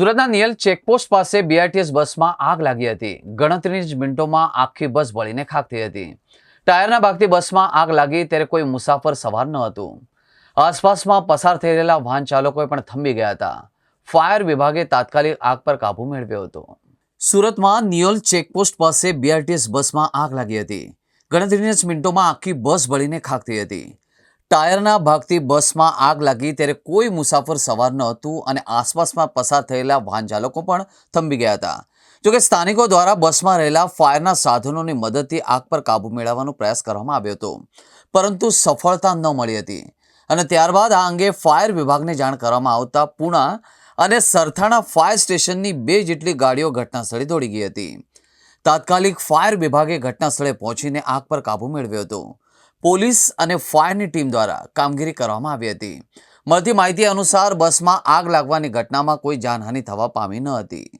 સુરતના નિયલ ચેકપોસ્ટ પાસે બીઆરટીએસ બસમાં આગ લાગી હતી. ગણતરીની જ મિનિટોમાં આખી બસ બળીને ખાક થઈ હતી. ટાયરના ભાગથી બસમાં આગ લાગી ત્યારે કોઈ મુસાફર સવાર ન હતું. આસપાસમાં પસાર થઈ રહેલા વાહન ચાલકોએ પણ થંભી ગયા હતા. ફાયર વિભાગે તાત્કાલિક આગ પર કાબૂ મેળવ્યો હતો. સુરતમાં નિયોલ ચેકપોસ્ટ પાસે બીઆરટીએસ બસમાં આગ લાગી હતી. ગણતરીની જ મિનિટોમાં આખી બસ બળીને ખાક થઈ હતી. ટાયરના ભાગથી બસમાં આગ લાગી ત્યારે કોઈ મુસાફર સવાર ન હતું અને આસપાસમાં પસાર થયેલા વાહન ચાલકો પણ થંભી ગયા હતા. જોકે સ્થાનિકો દ્વારા બસમાં રહેલા ફાયરના સાધનોની મદદથી આગ પર કાબૂ મેળવવાનો પ્રયાસ કરવામાં આવ્યો હતો. પરંતુ સફળતા ન મળી હતી. અને ત્યારબાદ આ અંગે ફાયર વિભાગને જાણ કરવામાં આવતા પુણા અને સરથાણા ફાયર સ્ટેશનની બે જેટલી ગાડીઓ ઘટનાસ્થળે દોડી ગઈ હતી. તાત્કાલિક ફાયર વિભાગે ઘટનાસ્થળે પહોંચીને આગ પર કાબૂ મેળવ્યો હતો. પોલીસ અને ફાયરની ટીમ દ્વારા કામગીરી કરવામાં આવી હતી. મળતી માહિતી અનુસાર બસમાં આગ લાગવાની ઘટનામાં કોઈ જાનહાનિ થવા પામી ન હતી.